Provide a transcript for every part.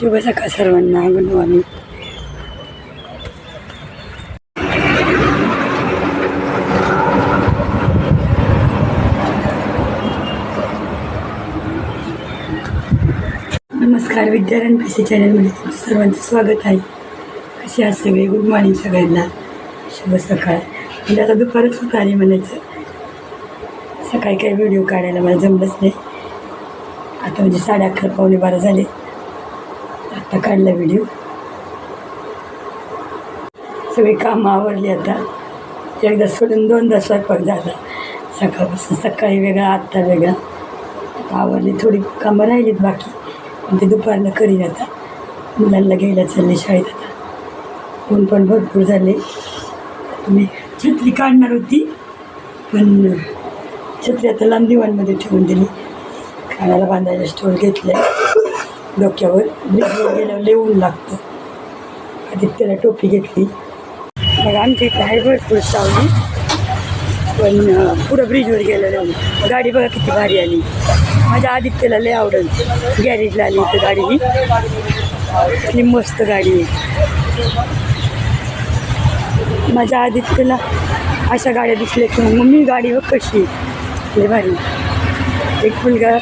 शुभ सकाळ सर्वांना. गुड मॉर्निंग नमस्कार विद्यारण पी सी चॅनलमध्ये तुमचं सर्वांचं स्वागत आहे. कसे आहात सगळे? गुड मॉर्निंग सगळ्यांना. शुभ सकाळ. म्हणजे आता दुपारच होत आली म्हणायचं. सकाळी काही व्हिडिओ काढायला मला जमलंच नाही. आता म्हणजे साडे अकरा पावणे बारा झाले. आता काढला व्हिडिओ सगळी कामं आवरली आता. एकदा सोडून दोनदा स्वयंपाक झाला. सकाळपासून सकाळी वेगळा आत्ता वेगळा. आता आवरली थोडी कामं राहिलीत बाकी. पण ते दुपारनं करीन आता. मुलांना घ्यायला चालले शाळेत आता. ऊन पण भरपूर झाले. तुम्ही छत्री काढणार होती. पण छत्री आता लांब दिवाणमध्ये ठेवून दिली. कानाला बांधायला स्टोर घेतलं डोक्यावर ब्रिजवर गेल्यावर लिहून लागतं. आदित्यला टोपी घेतली. मग आमची इथं आहे भरपूर सावली. पण पुढं ब्रिजवर गेलेलो गाडी बघा किती भारी आली. माझ्या आदित्यला लय आवडेल. गॅरेजला आली इथं गाडी ही किती मस्त गाडी आहे. माझ्या आदित्यला अशा गाड्या दिसल्या की मग मी गाडी बघ कशी लय भारी. एक मुलगा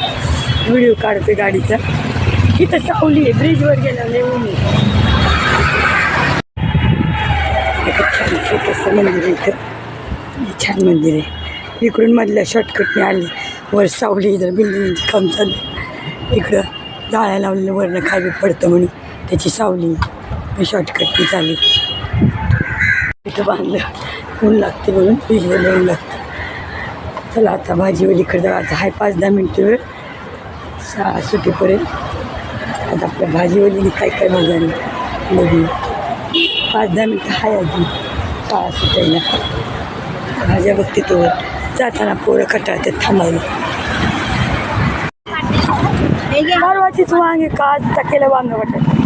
व्हिडिओ काढतोय गाडीचा. इथं सावली आहे ब्रिजवर गेला लय ऊन आहे. छान छोटंसं मंदिर आहे इथं. छान मंदिर आहे. इकडून मधल्या शॉर्टकटने आली वर सावली इथं बिल्डिंगचं काम चाललं इकडं जाळ्या लावलेलं वरनं खाली पडतं म्हणून त्याची सावली शॉर्टकटने चालली इथं बांधलं ऊन लागते म्हणून भिजलेलं ऊन लागतं. चला आता भाजीवालीकडे इकडं आता हाय पाच दहा मिनटं वेळ. सहा सुटीपर्यंत. आता आपल्या भाजीवालीने काय काय बघायला बघू. पाच दहा मिनटं हाय अजून. शाळा सुटायला. भाज्या बघते तो. जाताना पोरं कटाळतात थांबायला. परवाचीच वांगे का? टाकेलं वांग वाटत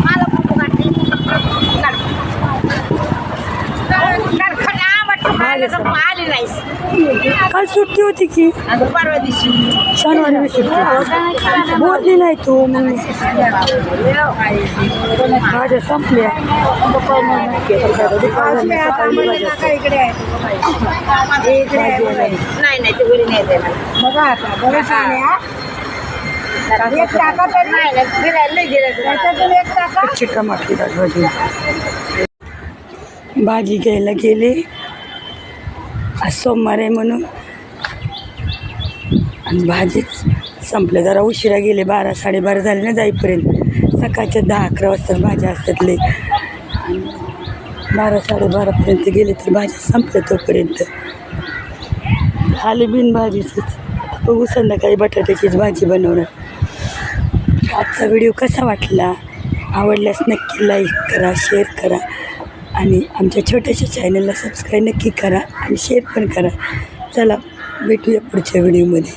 आली नाहीस काल सुट्टी होती की? परवा दिवशी. शनिवारी सुट्टी बोलली नाही तू भाज्या संपल्या. नाही नाही ते घरी नाही बघा आता बरं. एक टाका तरी. नाही नाही फिरायला नाही गेलं त्याच्यातून एक टाका. कच्ची टमाटे भाजी भाजी घ्यायला गेले. आज सोमवार आहे म्हणून. आणि भाजीच संपलं. जरा उशिरा गेले. बारा साडेबारा झाले ना जाईपर्यंत. सकाळच्या दहा अकरा वाजता भाज्या असतातली आणि बारा साडेबारापर्यंत गेले तर भाज्या संपल्या तोपर्यंत. आले बिन भाजीचीच. बघू संध्याकाळी बटाट्याचीच भाजी बनवणार. आजचा व्हिडिओ कसा वाटला? आवडल्यास नक्की लाईक करा शेअर करा. आणि आमच्या छोट्याशा चॅनलला सबस्क्राईब नक्की करा आणि शेअर पण करा. चला भेटूया पुढच्या व्हिडिओमध्ये